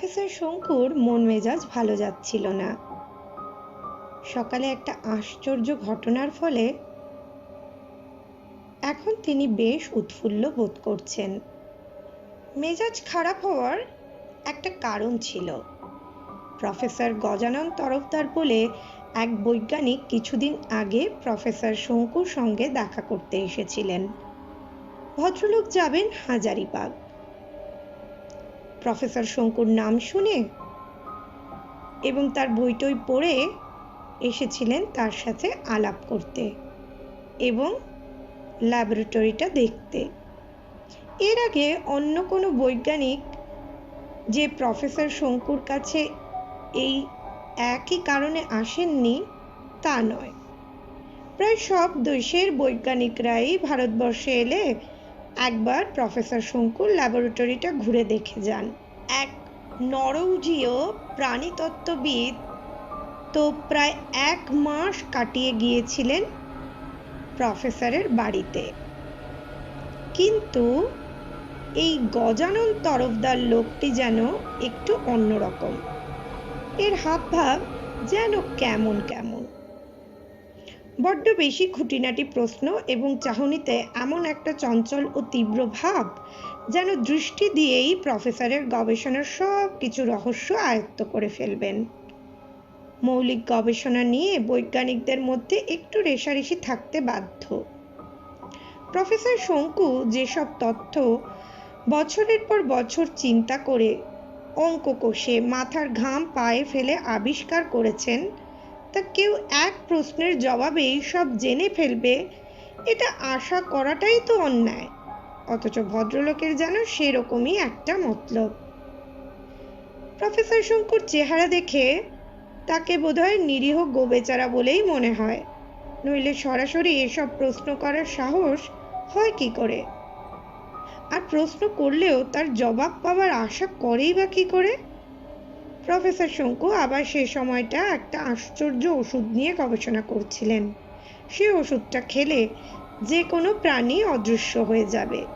Professor শঙ্কুর মন মেজাজ ভালো যাচ্ছিল না। সকালে একটা আশ্চর্য ঘটনার ফলে এখন তিনি বেশ উৎফুল্ল বোধ করছেন। মেজাজ খারাপ হওয়ার একটা কারণ ছিল। প্রফেসর গজানন তরফদার বলে এক বৈজ্ঞানিক কিছুদিন আগে প্রফেসর শঙ্কুর সঙ্গে দেখা করতে এসেছিলেন। ভদ্রলোক যাবেন হাজারিবাগ। প্রফেসর শঙ্কুর নাম শুনে এবং তার বইটই পড়ে এসেছিলেন তার সাথে আলাপ করতে এবং ল্যাবরেটরিটা দেখতে। এর আগে অন্য কোনো বৈজ্ঞানিক যে প্রফেসর শঙ্কুর কাছে এই একই কারণে আসেননি তা নয়। প্রায় সব দেশের বৈজ্ঞানিকরাই ভারতবর্ষে এলে একবার প্রফেসর শঙ্কুর ল্যাবরেটরিটা ঘুরে দেখে যান। এক নরৌজীয় প্রাণীতত্ত্ববিদ তো প্রায় এক মাস কাটিয়ে গিয়েছিলেন প্রফেসরের বাড়িতে। কিন্তু এই গজানন তরফদার লোকটি যেন একটু অন্যরকম। এর হাবভাব যেন কেমন কেমন। বড্ড বেশি খুঁটিনাটি প্রশ্ন এবং চাহনিতে এমন একটা চঞ্চল ও তীব্র ভাব যেন দৃষ্টি দিয়েই প্রফেসরের গবেষণার সব কিছু রহস্য আয়ত্ত করে ফেলবেন। মৌলিক গবেষণা নিয়ে বৈজ্ঞানিকদের মধ্যে একটু রেশারেশি থাকতে বাধ্য। প্রফেসর শঙ্কু যেসব তথ্য বছরের পর বছর চিন্তা করে অঙ্ক কষে মাথার ঘাম পায়ে ফেলে আবিষ্কার করেছেন তা কেউ এক প্রশ্নের জবাবেই সব জেনে ফেলবে, এটা আশা করাটাই তো অন্যায়। অথচ ভদ্রলোকের যেন সেরকমই একটা মতলব। প্রফেসর শঙ্কুর চেহারা দেখে তাকে বোধহয় নিরীহ গোবেচারা বলেই মনে হয়, নইলে সরাসরি এসব প্রশ্ন করার সাহস হয় কি করে? আর প্রশ্ন করলেও তার জবাব পাওয়ার আশা করেই বা কি করে? প্রফেসর শঙ্কু আবার সে সময়টা একটা আশ্চর্য ওষুধ নিয়ে গবেষণা করছিলেন। সে ওষুধটা খেলে যে কোনো প্রাণী অদৃশ্য হয়ে যাবে।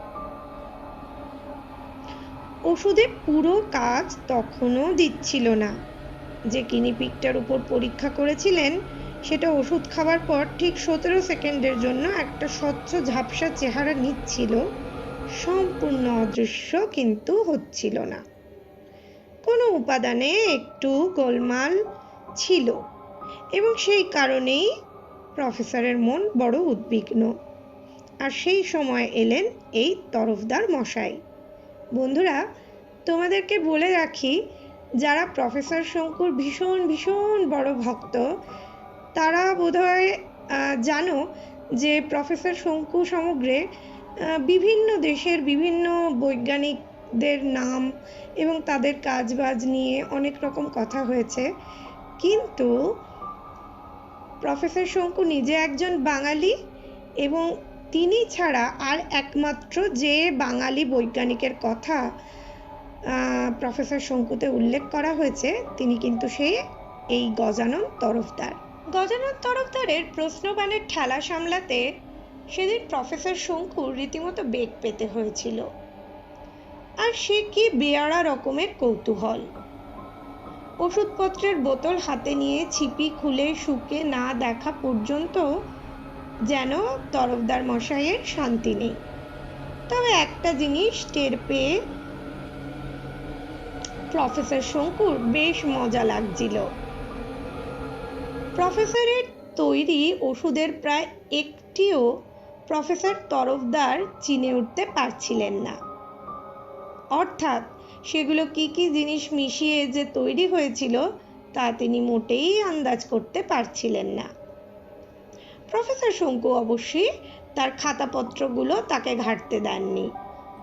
ওষুধের পুরো কাজ তখনও দিচ্ছিল না। যে কিনিপিকটার উপর পরীক্ষা করেছিলেন, সেটা ওষুধ খাওয়ার পর ঠিক সতেরো সেকেন্ডের জন্য একটা স্বচ্ছ ঝাপসা চেহারা নিচ্ছিল। সম্পূর্ণ অদৃশ্য কিন্তু হচ্ছিল না। কোনো উপাদানে একটু গোলমাল ছিল এবং সেই কারণেই প্রফেসরের মন বড় উদ্বিগ্ন। আর সেই সময় এলেন এই তরফদার মশাই। বন্ধুরা, তোমাদেরকে বলে রাখি, যারা প্রফেসর শঙ্কুর ভীষণ ভীষণ বড় ভক্ত, তারা বোধহয় জানো যে প্রফেসর শঙ্কু সমগ্রে বিভিন্ন দেশের বিভিন্ন বৈজ্ঞানিকদের নাম এবং তাদের কাজবাজ নিয়ে অনেক রকম কথা হয়েছে। কিন্তু প্রফেসর শঙ্কু নিজে একজন বাঙালি এবং তিনি ছাড়া আর একমাত্র যে বাঙালি বৈজ্ঞানিকের কথা প্রফেসর শঙ্কুতে উল্লেখ করা হয়েছে, তিনি কিন্তু সে এই গজানন তরফদার। গজানন তরফদারের প্রশ্নবানের ঠেলা সামলাতে সেদিন প্রফেসর শঙ্কুর রীতিমতো বেগ পেতে হয়েছিল। আর সে কি বেয়ারা রকমের কৌতূহল? ওষুধপত্রের বোতল হাতে নিয়ে ছিপি খুলে শুকে না দেখা পর্যন্ত যেন তরফদার মশাইয়ের শান্তি নেই। তবে একটা জিনিস টের পেয়ে প্রফেসর শঙ্কুর বেশ মজা লাগছিল। প্রফেসরের তৈরি ওষুধের প্রায় একটিও প্রফেসর তরফদার চিনে উঠতে পারছিলেন না। অর্থাৎ সেগুলো কি কি জিনিস মিশিয়ে যে তৈরি হয়েছিল তা তিনি মোটেই আন্দাজ করতে পারছিলেন না। প্রফেসর শঙ্কু অবশ্যই তার খাতাপত্রগুলো তাকে ঘাটতে দেননি।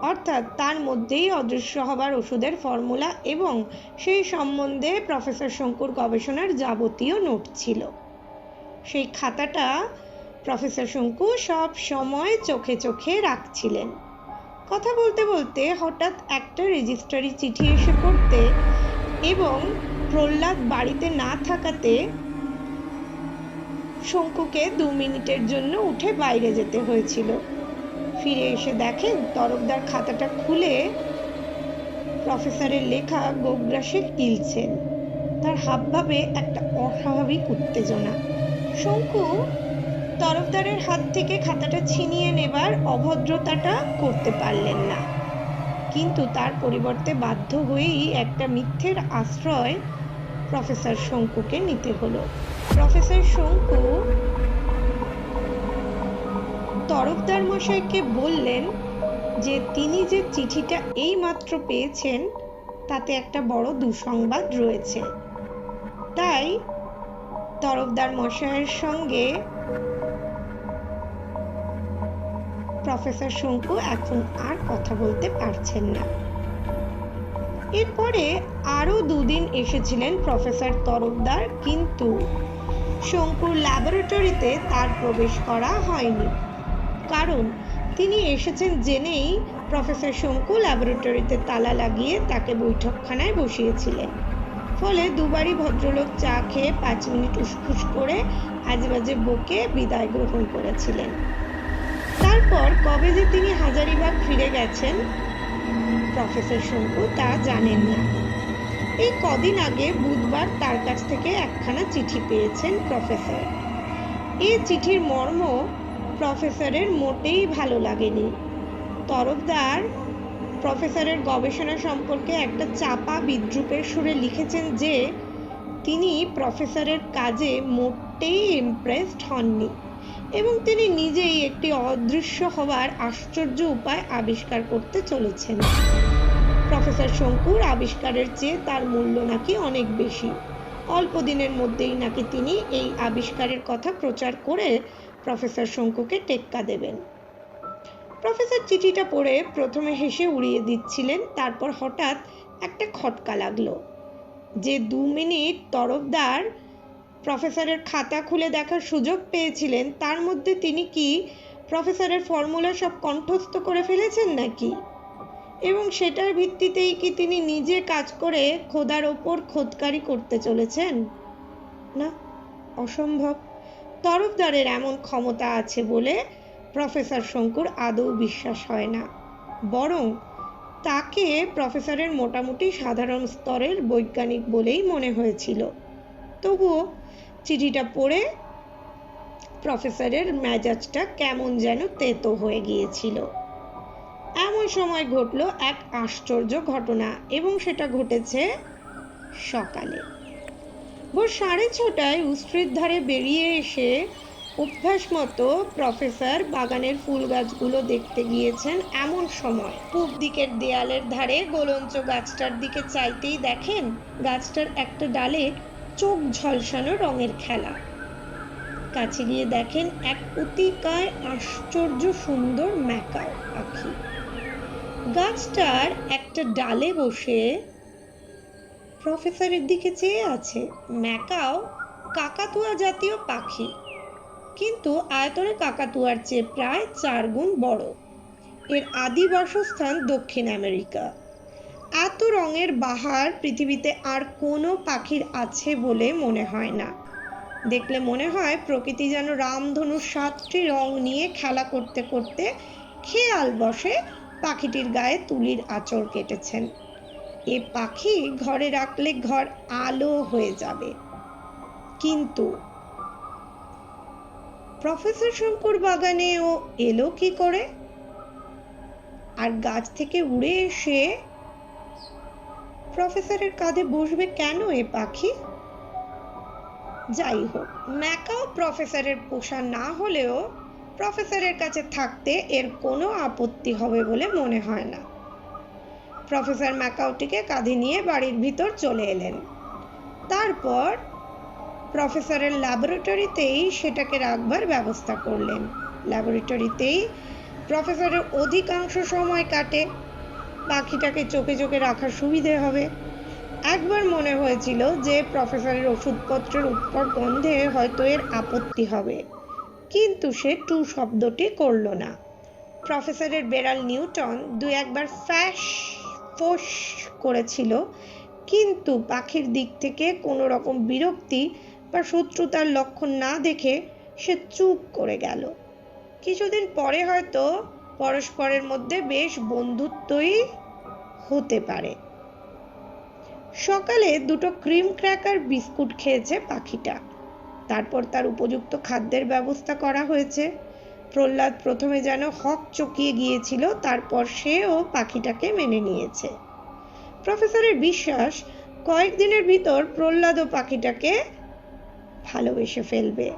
অর্থাৎ তার মধ্যেই অদৃশ্য হবার ওষুধের ফর্মুলা এবং সেই সম্বন্ধে প্রফেসর শঙ্কুর গবেষণার যাবতীয় নোট ছিল। সেই খাতাটা প্রফেসর শঙ্কু সব সময় চোখে চোখে রাখছিলেন। কথা বলতে বলতে হঠাৎ একটা রেজিস্ট্রারি চিঠি এসে পড়তে এবং প্রহ্লাদ বাড়িতে না থাকাতে শঙ্কুকে দু মিনিটের জন্য উঠে বাইরে যেতে হয়েছিল। ফিরে এসে দেখেন তরফদার খাতাটা খুলে প্রফেসরের লেখা গোগ্রাসে গিলছেন তার হাবভাবে একটা অস্বাভাবিক উত্তেজনা। শঙ্কু তরফদারের হাত থেকে খাতাটা ছিনিয়ে নেবার অভদ্রতাটা করতে পারলেন না। কিন্তু তার পরিবর্তে বাধ্য হয়েই একটা মিথ্যের আশ্রয় প্রফেসর শঙ্কুকে নিতে হলো। প্রফেসর শঙ্কু তরফদার মশাইকে বললেন যে, তিনি যে চিঠিটা এই মাত্র পেয়েছেন, তাতে একটা বড় দুঃসংবাদ রয়েছে। তাই তরফদার মশাইয়ের সঙ্গে প্রফেসর শঙ্কু এখন আর কথা বলতে পারছেন না। এরপরে আরও দুদিন এসেছিলেন প্রফেসর তরফদার, কিন্তু শঙ্কুর ল্যাবরেটরিতে তার প্রবেশ করা হয়নি। কারণ তিনি এসেছেন জেনেই প্রফেসর শঙ্কু ল্যাবরেটরিতে তালা লাগিয়ে তাকে বৈঠকখানায় বসিয়েছিলেন। ফলে দুবারই ভদ্রলোক চা খেয়ে পাঁচ মিনিট উসখুস করে আজবাজে বকে বিদায় গ্রহণ করেছিলেন। তারপর কবে যে তিনি হাজারিবাগ ফিরে গেছেন, প্রফেসর শঙ্কু তা জানেন না এই কদিন আগে বুধবার তার কাছ থেকে একখানা চিঠি পেয়েছেন প্রফেসর। এই চিঠির মর্ম প্রফেসরের মোটেই ভালো লাগেনি। তরফদার প্রফেসরের গবেষণা সম্পর্কে একটা চাপা বিদ্রুপের সুরে লিখেছেন যে, তিনি প্রফেসরের কাজে মোটেই ইমপ্রেসড হননি। এবং তিনি নিজেই একটি অদৃশ্য হওয়ার আশ্চর্য উপায় আবিষ্কার করতে চলেছেন। প্রফেসর শঙ্কুর আবিষ্কারের চেয়ে তার মূল্য নাকি অনেক বেশি। অল্প দিনের মধ্যেই নাকি তিনি এই আবিষ্কারের কথা প্রচার করে প্রফেসর শঙ্কুকে টেক্কা দেবেন। প্রফেসর চিঠিটা পড়ে প্রথমে হেসে উড়িয়ে দিচ্ছিলেন, তারপর হঠাৎ একটা খটকা লাগল। যে দু মিনিট তরফদার প্রফেসরের খাতা খুলে দেখার সুযোগ পেয়েছিলেন। তার মধ্যে তিনি কি প্রফেসরের ফর্মুলা সব কণ্ঠস্থ করে ফেলেছেন নাকি? এবং সেটার ভিত্তিতেই কি তিনি নিজে কাজ করে খোদার ওপর খোদকারি করতে চলেছেন? না, অসম্ভব। তরফদারের এমন ক্ষমতা আছে বলে প্রফেসর শঙ্কুর আদৌ বিশ্বাস হয় না। বরং তাকে প্রফেসরের মোটামুটি সাধারণ স্তরের বৈজ্ঞানিক বলেই মনে হয়েছিল। তবুও চিঠিটা পড়ে প্রফেসরের মেজাজটা কেমন যেন তেতো হয়ে গিয়েছিল। এমন সময় ঘটল এক আশ্চর্য ঘটনা এবং সেটা ঘটেছে সকালে। ভোর সাড়ে ছটায় উস্ট্রির ধারে বেরিয়ে এসে অভ্যাস মতো প্রফেসর বাগানের ফুল গাছগুলো দেখতে গিয়েছেন এমন সময়। পূব দিকের দেয়ালের ধারে গোলঞ্চ গাছটার দিকে চাইতেই দেখেন গাছটার একটা ডালে চোখ ঝলসানো রঙের খেলা। কাছে গিয়ে দেখেন এক অতিকায় আশ্চর্য সুন্দর ম্যাকাও পাখি। গাছটার একটা ডালে বসে প্রফেসরের দিকে চেয়ে আছে ম্যাকাও কাকাতুয়া জাতীয় পাখি। কিন্তু আয়তনে কাকাতুয়ার চেয়ে প্রায় চার গুণ বড়। এর আদি বাসস্থান দক্ষিণ আমেরিকা। এত রঙের বাহার পৃথিবীতে আর কোনো পাখির আছে বলে মনে হয় না। দেখলে মনে হয় প্রকৃতি যেন রামধনুর সাতটি রং নিয়ে খেলা করতে করতে খেয়াল বসে পাখিটির গায়ে তুলির আঁচড় কেটেছেন। এ পাখি ঘরে রাখলে ঘর আলো হয়ে যাবে। কিন্তু প্রফেসর শঙ্কুর বাগানে ও এলো কি করে? আর গাছ থেকে উড়ে এসে প্রফেসরের কাঁধে বসবে কেন এ পাখি? যাই হোক, ম্যাকাও প্রফেসরের পোষা না হলেও প্রফেসরের কাছে থাকতে এর কোনো আপত্তি হবে বলে মনে হয় না। প্রফেসর ম্যাকাওটিকে কাঁধে নিয়ে বাড়ির ভিতর চলে এলেন। তারপর প্রফেসরের ল্যাবরেটরিতেই সেটাকে রাখবার ব্যবস্থা করলেন। ল্যাবরেটরিতেই প্রফেসরের অধিকাংশ সময় কাটে। পাখিটাকে চোখে চোখে রাখার সুবিধে হবে। একবার মনে হয়েছিল যে প্রফেসরের ওষুধপত্রের উৎকট গন্ধে হয়তো এর আপত্তি হবে। কিন্তু সে টু শব্দটি করল না। প্রফেসরের বেড়াল নিউটন দু একবার ফ্যাশ, ফোস করেছিল, কিন্তু পাখির দিক থেকে কোনো রকম বিরক্তি বা শত্রুতার লক্ষণ না দেখে সে চুপ করে গেল। কিছুদিন পরে হয়তো পরস্পরের মধ্যে বেশ বন্ধুত্বই হতে পারে। সকালে দুটো ক্রিম ক্র্যাকার বিস্কুট খেয়েছে পাখিটা। তারপর তার উপযুক্ত খাদ্যের ব্যবস্থা করা হয়েছে। প্রহ্লাদ প্রথমে যেন হক চকিয়ে গিয়েছিল, তারপর সেও পাখিটাকে মেনে নিয়েছে। প্রফেসরের বিশ্বাস, কয়েকদিনের ভিতর প্রহ্লাদ ও পাখিটাকে ভালোবেসে ফেলবে।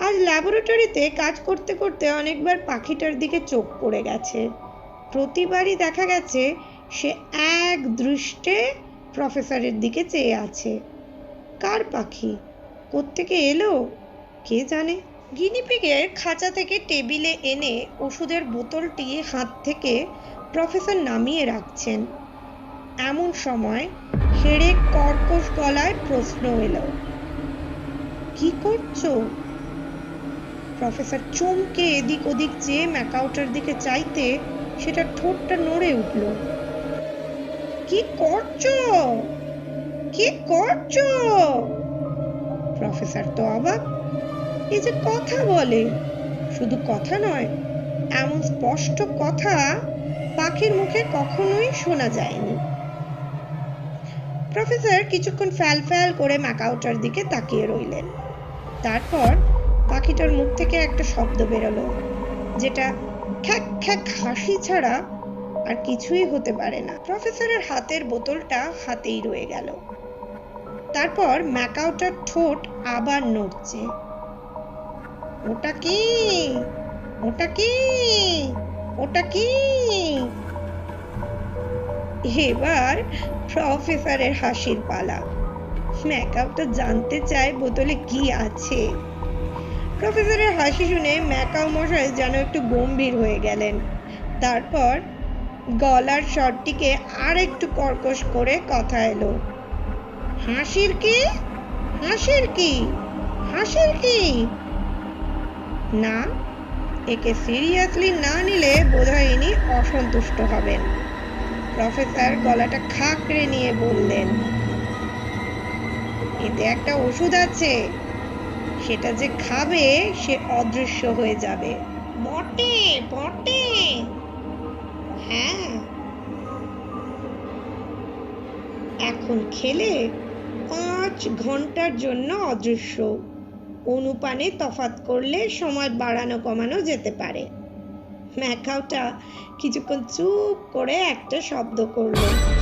আজ ল্যাবরেটরিতে কাজ করতে করতে অনেকবার পাখিটার দিকে চোখ পড়ে গেছে। প্রতিবারই দেখা গেছে সে এক দৃষ্টে প্রফেসরের দিকে চেয়ে আছে। কার পাখি? কোত্থেকে এলো? কে জানে? গিনিপিগের খাঁচা থেকে টেবিলে এনে ওষুধের বোতলটি হাত থেকে প্রফেসর নামিয়ে রাখছেন। এমন সময় হেড়ে কর্কশ গলায় প্রশ্ন এলো, কি করছ? প্রফেসর চমকে এদিক ওদিক চেয়ে ম্যাকাউটার দিকে চাইতে সেটা ঠোঁটটা নড়ে উঠল। কি করছ? কি করছ? প্রফেসর তো অবাক। এই যে কথা বলে, শুধু কথা নয়, এমন স্পষ্ট কথা পাখির মুখে কখনোই শোনা যায়নি। প্রফেসর কিছুক্ষণ ফ্যাল ফ্যাল করে ম্যাকাউটার দিকে তাকিয়ে রইলেন। তারপর পাখিটার মুখ থেকে একটা শব্দ বেরোলো, যেটা খ্যাক খ্যাক হাসি ছাড়া আর কিছুই হতে পারে না। প্রফেসরের হাতের বোতলটা হাতেই রয়ে গেল। তারপর ম্যাকাউটার ঠোঁট আবার নড়ছে। ওটা কি? ওটা কি? ওটা কি? এবার প্রফেসরের হাসির পালা। ম্যাকাউটা জানতে চায় বোতলে কি আছে। প্রফেসরের হাসি শুনে ম্যাকাও মশাই যেন একটু গম্ভীর হয়ে গেলেন। তারপর গলার স্বরটিকে আর একটু কর্কশ করে কথা এলো। হাসির কি? হাসির কি? হাসির কি? না, একে সিরিয়াসলি না নিলে বোধহয় ইনি অসন্তুষ্ট হবেন। প্রফেসর গলাটা খাকড়ে নিয়ে বললেন, এতে একটা ওষুধ আছে। সেটা যে খাবে সে অদৃশ্য হয়ে যাবে। বটে বটে। হ্যাঁ। এখন খেলে পাঁচ ঘণ্টার জন্য অদৃশ্য। অনুপানে তফাত করলে সময় বাড়ানো কমানো যেতে পারে। ম্যাকাওটা কিছুক্ষণ চুপ করে একটা শব্দ করল।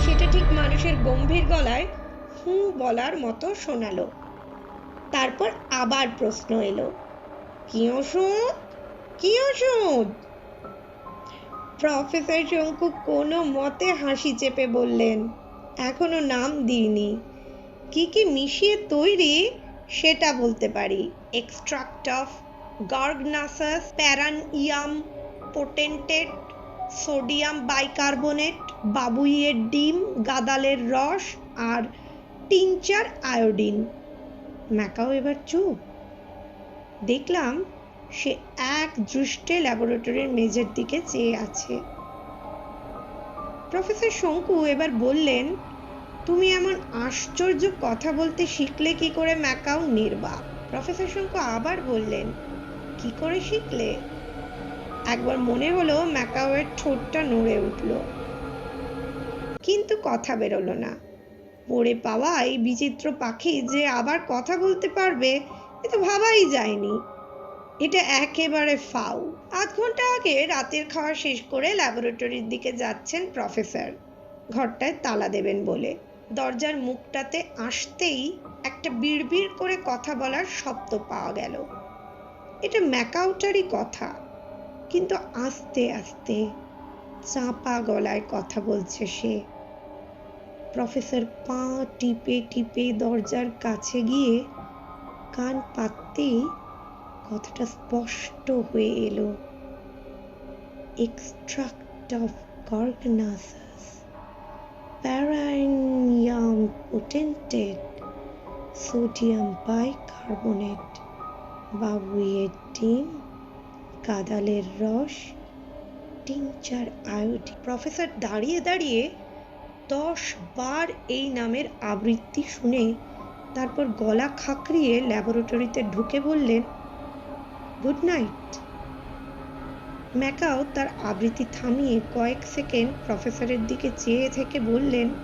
সেটা ঠিক মানুষের গম্ভীর গলায় হু বলার মতো শোনালো। তারপর আবার প্রশ্ন এলো, কি ওষুধ? কি ওষুধ? প্রফেসর শঙ্কু কোনো মতে হাসি চেপে বললেন, এখনও নাম দিইনি। কি কি মিশিয়ে তৈরি সেটা বলতে পারি। এক্সট্রাক্ট অফ গার্গনাসাস প্যারান ইয়াম পোটেন্টেড সোডিয়াম বাইকার্বনেট বাবুইয়ের ডিম গাদালের রস আর টিনচার আয়োডিন ম্যাকাও এবার চুপ। দেখলাম সে এক দৃষ্টে ল্যাবরেটরির মেজের দিকে চেয়ে আছে। প্রফেসর শঙ্কু এবার বললেন, তুমি এমন আশ্চর্য কথা বলতে শিখলে কি করে, ম্যাকাও নির্বাক? প্রফেসর শঙ্কু আবার বললেন, কি করে শিখলে? একবার মনে হলো ম্যাকাওয়ের ঠোঁটটা নড়ে উঠল। কিন্তু কথা বেরোলো না। পড়ে পাওয়া এই বিচিত্র পাখি যে আবার কথা বলতে পারবে, এ তো ভাবাই যায়নি। এটা একেবারে ফাউ। আধ ঘণ্টা আগে রাতের খাওয়া শেষ করে ল্যাবরেটরির দিকে যাচ্ছেন প্রফেসর। ঘরটায় তালা দেবেন বলে। দরজার মুখটাতে আসতেই একটা বিড়বিড় করে কথা বলার শব্দ পাওয়া গেল। এটা ম্যাকাউটারই কথা। কিন্তু আস্তে আস্তে চাপা গলায় কথা বলছে সে। প্রফেসর পা টিপে টিপে দরজার কাছে গিয়ে কান পাততেই কথাটা স্পষ্ট হয়ে এলো। এক্সট্রাক্ট অফ গর্গনাসাস প্যারাইনিয়াম পোটেন্টেড সোডিয়াম বাইকার্বনেট বাবুইয়ের ডিম কাদালের রস টিনচার আয়োডিন প্রফেসর দাঁড়িয়ে দাঁড়িয়ে দশ বার এই নামের আবৃত্তি শুনে তারপর গলা খাঁকড়িয়ে ল্যাবরেটরিতে ঢুকে বললেন গুড নাইট। ম্যাকাও তার আবৃত্তি থামিয়ে কয়েক সেকেন্ড প্রফেসরের দিকে চেয়ে থেকে বললেন,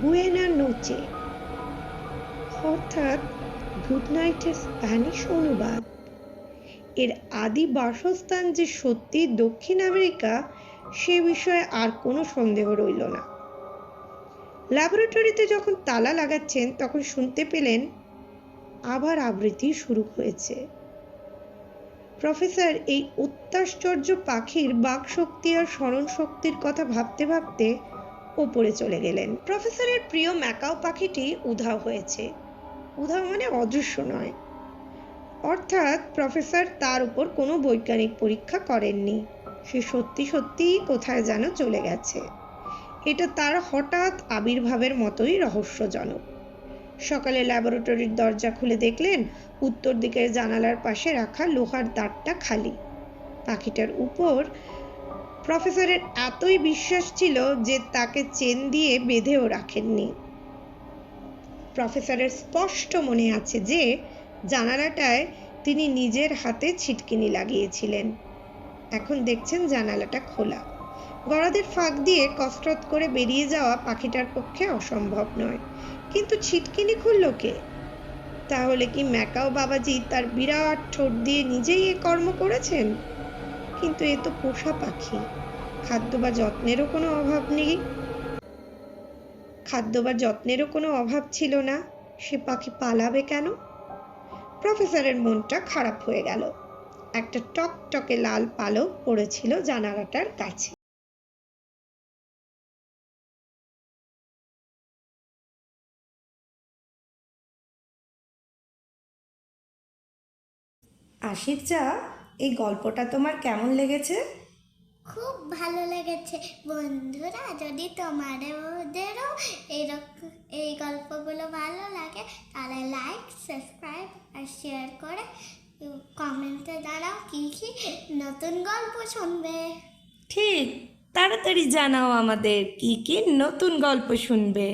বুয়েনা নোচে। অর্থাৎ, গুড নাইটের স্প্যানিশ অনুবাদ। এর আদি বাসস্থান যে সত্যি দক্ষিণ আমেরিকা, সে বিষয়ে আর কোনো সন্দেহ রইল না। ল্যাবরেটরিতে যখন তালা লাগাচ্ছেন, তখন শুনতে পেলেন, আবার আবৃত্তি শুরু হয়েছে। প্রফেসর, এই অত্যাশ্চর্য পাখির বাকশক্তি আর স্মরণ শক্তির কথা ভাবতে ভাবতে ওপরে চলে গেলেন। প্রফেসরের প্রিয় ম্যাকাও পাখিটি উধাও হয়েছে। উধাও মানে অদৃশ্য নয়। অর্থাৎ প্রফেসর তার উপর কোনো বৈজ্ঞানিক পরীক্ষা করেননি। সে সত্যি সত্যিই কোথায় যেন চলে গেছে। এটা তার হঠাৎ আবির্ভাবের মতোই রহস্যজনক। সকালে ল্যাবরেটরির দরজা খুলে দেখলেন উত্তর দিকের জানালার পাশে রাখা লোহার দাঁতটা খালি। পাখিটার উপর প্রফেসরের এতই বিশ্বাস ছিল যে তাকে চেন দিয়ে বেঁধেও রাখেননি। প্রফেসরের স্পষ্ট মনে আছে যে জানালাটায় তিনি নিজের হাতে ছিটকিনি লাগিয়েছিলেন। এখন দেখছেন জানালাটা খোলা। গড়াদের ফাঁক দিয়ে কসরত করে বেরিয়ে যাওয়া পাখিটার পক্ষে অসম্ভব নয়। কিন্তু ছিটকিনি খুলল কে? তাহলে কি ম্যাকাও বাবাজি তার বিরাট ঠোঁট দিয়ে নিজেই এ কর্ম করেছেন? কিন্তু এ তো পোষা পাখি। খাদ্য বা যত্নেরও কোনো অভাব নেই। খাদ্য বা যত্নেরও কোনো অভাব ছিল না। সে পাখি পালাবে কেন? প্রফেসরের মনটা খারাপ হয়ে গেল। একটা টকটকে লাল পালক পড়েছিল জানালাটার কাছে। আশিক চা এই গল্পটা তোমার কেমন লেগেছে? খুব ভালো লেগেছে। বন্ধুরা যদি তোমাদেরও এরকম এই গল্পগুলো ভালো লাগে তাহলে লাইক সাবস্ক্রাইব আর শেয়ার করে কমেন্টে দাঁড়াও কী কী নতুন গল্প শুনবে। ঠিক তাড়াতাড়ি জানাও আমাদের কি কি নতুন গল্প শুনবে।